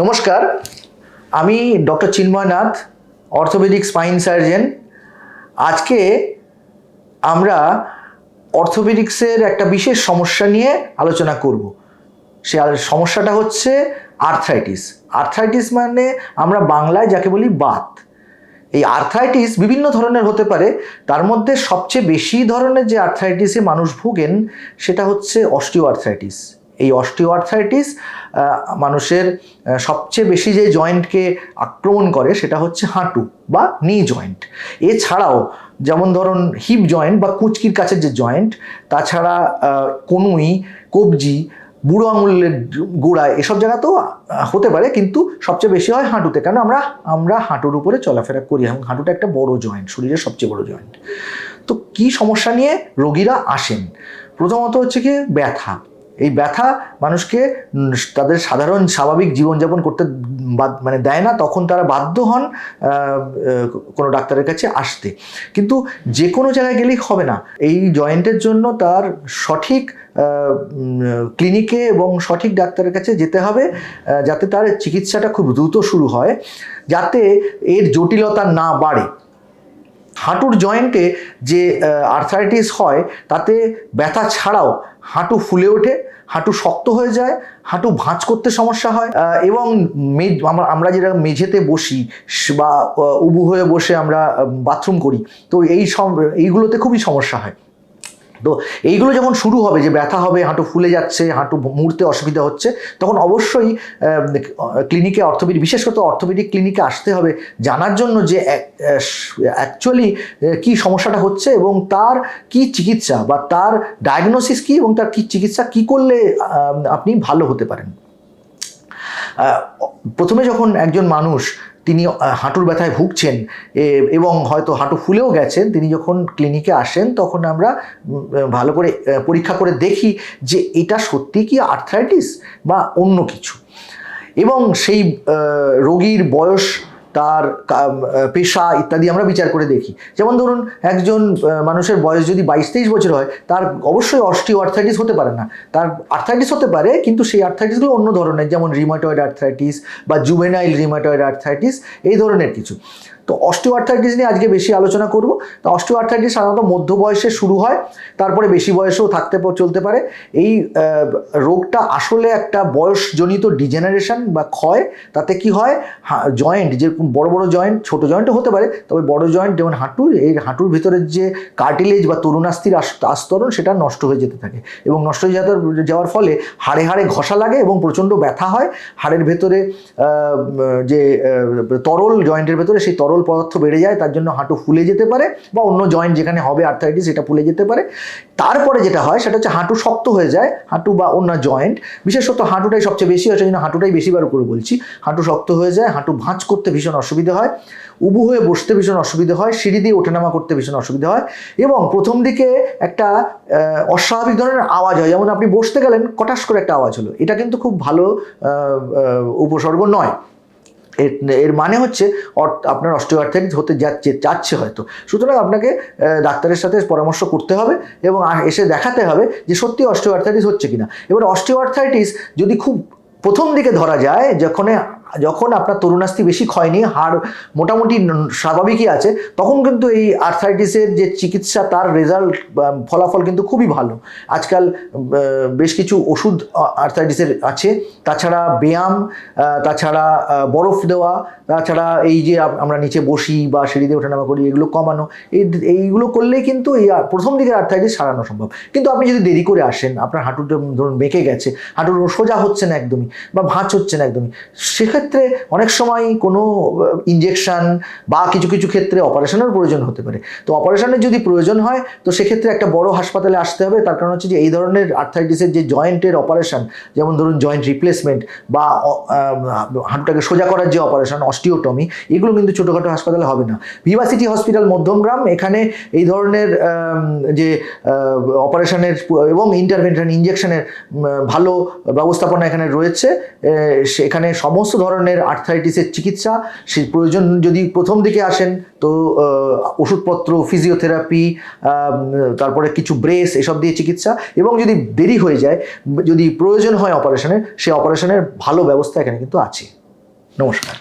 নমস্কার, আমি doctor Chinmoy Nath, orthopaedic spine surgeon. আজকে আমরা অর্থোপেডিক্সের একটা বিশেষ সমস্যা নিয়ে আলোচনা করব। সে সমস্যাটা হচ্ছে আর্থ্রাইটিস। আর্থ্রাইটিস মানে আমরা বাংলায় যাকে বলি বাত। এই আর্থ্রাইটিস বিভিন্ন ধরনের হতে পারে। তার মধ্যে সবচেয়ে বেশি ধরনের যে আর্থ্রাইটিসে মানুষ ভোগেন, সেটা হচ্ছে অস্টিও আর্থ্রাইটিস এই অস্টিও আর্থ্রাইটিস মানুষের সবচেয়ে বেশি যে জয়েন্টকে আক্রমণ করে সেটা হচ্ছে হাঁটু বা নি জয়েন্ট এছাড়াও যেমন ধরুন হিপ জয়েন্ট বা কুচকির কাছের যে জয়েন্ট তাছাড়া কনুই, কবজি, বুড়ো আঙুলের গোড়া এসব জায়গাতেও হতে পারে কিন্তু সবচেয়ে বেশি হয় হাঁটুতে। কারণ আমরা আমরা হাঁটুর উপরে চলাফেরা করি এবং হাঁটুটা একটা বড় জয়েন্ট শরীরের সবচেয়ে বড় জয়েন্ট তো কি সমস্যা নিয়ে রোগীরা আসেন? প্রথমত হচ্ছে কি ব্যথা। এই ব্যথা মানুষকে তাদের সাধারণ স্বাভাবিক জীবনযাপন করতে মানে দেয় না, তখন তারা বাধ্য হন কোনো ডাক্তারের কাছে আসতে। কিন্তু যে কোনো জায়গায় গেলেই হবে না। এই জয়েন্টের জন্য তার সঠিক ক্লিনিকে এবং সঠিক ডাক্তারের কাছে যেতে হবে যাতে তার চিকিৎসাটা খুব দ্রুত শুরু হয়, যাতে এর জটিলতা না বাড়ে। হাঁটুর জয়েন্টে যে আর্থারাইটিস হয়, তাতে ব্যথা ছাড়াও হাঁটু ফুলে ওঠে, হাঁটু শক্ত হয়ে যায়, হাঁটু ভাঁজ করতে সমস্যা হয় এবং মে- আমরা আমরা যেটা মেঝেতে বসি বা উবু হয়ে বসে আমরা বাথরুম করি, তো এই সব, এইগুলোতে খুবই সমস্যা হয়। তো এইগুলো যখন শুরু হবে, যে ব্যথা হবে, হাঁটু ফুলে যাচ্ছে, হাঁটু মুড়তে অসুবিধা হচ্ছে, তখন অবশ্যই ক্লিনিকে অর্থোপেডিক বিশেষ করে অর্থোপেডিক ক্লিনিকে আসতে হবে, জানার জন্য যে অ্যাকচুয়ালি কি সমস্যাটা হচ্ছে এবং তার কি চিকিৎসা বা তার ডায়াগনোসিস কি এবং তার কি চিকিৎসা, কি করলে আপনি ভালো হতে পারেন। প্রথমে যখন একজন মানুষ তিনি হাঁটুর ব্যথায় ভুগছেন এবং হয়তো হাঁটু ফুলেও গেছেন, তিনি যখন ক্লিনিকে আসেন, তখন আমরা ভালো করে পরীক্ষা করে দেখি যে এটা সত্যি কি আর্থ্রাইটিস বা অন্য কিছু। এবং সেই রোগীর বয়স তার পেশা ইত্যাদি আমরা বিচার করে দেখি। যেমন ধরুন, একজন মানুষের বয়স যদি বাইশ তেইশ বছর হয়, তার অবশ্যই অষ্টি আর্থাইটিস হতে পারে না। তার আর্থাইটিস হতে পারে, কিন্তু সেই আর্থাইটিসগুলো অন্য ধরনের, যেমন রিমাটয়েড আর্থাইটিস বা জুবেনাইল রিমাটয়েড আর্থাইটিস এই ধরনের কিছু। তো অস্টিও আর্থ্রাইটিস নিয়ে আজকে বেশি আলোচনা করব। তো অস্টিও আর্থ্রাইটিস সাধারণত মধ্য বয়সে শুরু হয়, তারপরে বেশি বয়সেও থাকতে চলতে পারে। এই রোগটা আসলে একটা বয়সজনিত ডিজেনারেশন বা ক্ষয়, তাতে কি হয়? জয়েন্ট, যেরকম বড় বড় জয়েন্ট, ছোট জয়েন্টও হতে পারে, তবে বড় জয়েন্ট যেমন হাঁটুর, এই হাঁটুর ভিতরের যে কার্টিলেজ বা তরুণাস্থির আস- আস্তরণ, সেটা নষ্ট হয়ে যেতে থাকে। এবং নষ্ট হয়ে যাওয়ার ফলে হাড়ে হাড়ে ঘষা লাগে এবং প্রচণ্ড ব্যথা হয়। হাড়ের ভেতরে যে তরল জয়েন্টের ভেতরে সেই তরল পদার্থ বেড়ে যায়, তার জন্য হাঁটু ফুলে যেতে পারে বা অন্য জয়েন্ট যেখানে হবে আর্থারাইটিস সেটা ফুলে যেতে পারে। তারপরে যেটা হয়, সেটা হচ্ছে হাঁটু শক্ত হয়ে যায়, হাঁটু বা অন্য জয়েন্ট বিশেষত হাঁটুটাই সবচেয়ে বেশি হয়, সেই জন্য হাঁটুটাই বেশিবার করে বলছি। হাঁটু শক্ত হয়ে যায়, হাঁটু ভাঁজ করতে ভীষণ অসুবিধা হয়, উবু হয়ে বসতে ভীষণ অসুবিধা হয়, সিঁড়ি দিয়ে ওঠানামা করতে ভীষণ অসুবিধা হয় এবং প্রথম দিকে একটা অস্বাভাবিক ধরনের আওয়াজ হয়। যেমন আপনি বসতে গেলেন, কটাস করে একটা আওয়াজ হলো। এটা কিন্তু খুব ভালো উপসর্গ নয়। এর এর মানে হচ্ছে আপনার অস্টিওআর্থাইটিস হতে যাচ্ছে যাচ্ছে হয়তো। সুতরাং আপনাকে ডাক্তারের সাথে পরামর্শ করতে হবে এবং এসে দেখাতে হবে যে সত্যি অস্টিওআর্থাইটিস হচ্ছে কিনা। এবার অস্টিওআর্থাইটিস যদি খুব প্রথম দিকে ধরা যায়, যখন যখন আপনার তরুণাস্থি বেশি ক্ষয়নি হাড় মোটামুটি স্বাভাবিকই আছে, তখন কিন্তু এই আর্থাইটিসের যে চিকিৎসা, তার রেজাল্ট ফলাফল কিন্তু খুবই ভালো। আজকাল বেশ কিছু ওষুধ আর্থাইটিসের আছে। তাছাড়া ব্যায়াম তাছাড়া বরফ দেওয়া, তাছাড়া এই যে আমরা নিচে বসি বা সিঁড়িতে ওঠানামা করি, এগুলো কমানো, এই এইগুলো করলেই কিন্তু এই প্রথম দিকের আর্থাইটিস সারানো সম্ভব। কিন্তু আপনি যদি দেরি করে আসেন, আপনার হাঁটুটা ধরুন বেঁকে গেছে, হাঁটুর সোজা হচ্ছে না একদমই, বা ভাঁজ হচ্ছে না একদমই, সেক্ষেত্রে অনেক সময় কোনো ইঞ্জেকশন বা কিছু কিছু ক্ষেত্রে অপারেশনের প্রয়োজন হতে পারে। তো অপারেশনের যদি প্রয়োজন হয়, তো সেক্ষেত্রে একটা বড় হাসপাতালে আসতে হবে। তার কারণ হচ্ছে যে এই ধরনের আর্থাইটিসের যে জয়েন্টের অপারেশন যেমন ধরুন জয়েন্ট রিপ্লেসমেন্ট বা হাঁটুটাকে সোজা করার যে অপারেশন অস্টিওটমি এগুলো কিন্তু ছোটোখাটো হাসপাতালে হবে না। ভিভাসিটি হসপিটাল মধ্যমগ্রাম, এখানে এই ধরনের যে অপারেশনের এবং ইন্টারভেনশন ইঞ্জেকশনের ভালো ব্যবস্থাপনা এখানে রয়েছে। সেখানে সমস্ত ধরনের আর্থারাইটিসের চিকিৎসা, সে প্রয়োজন যদি প্রথম দিকে আসেন, তো ওষুধপত্র ফিজিওথেরাপি তারপরে কিছু ব্রেস এসব দিয়ে চিকিৎসা এবং যদি দেরি হয়ে যায়, যদি প্রয়োজন হয় অপারেশনের সে অপারেশনের ভালো ব্যবস্থা এখানে কিন্তু আছে। নমস্কার।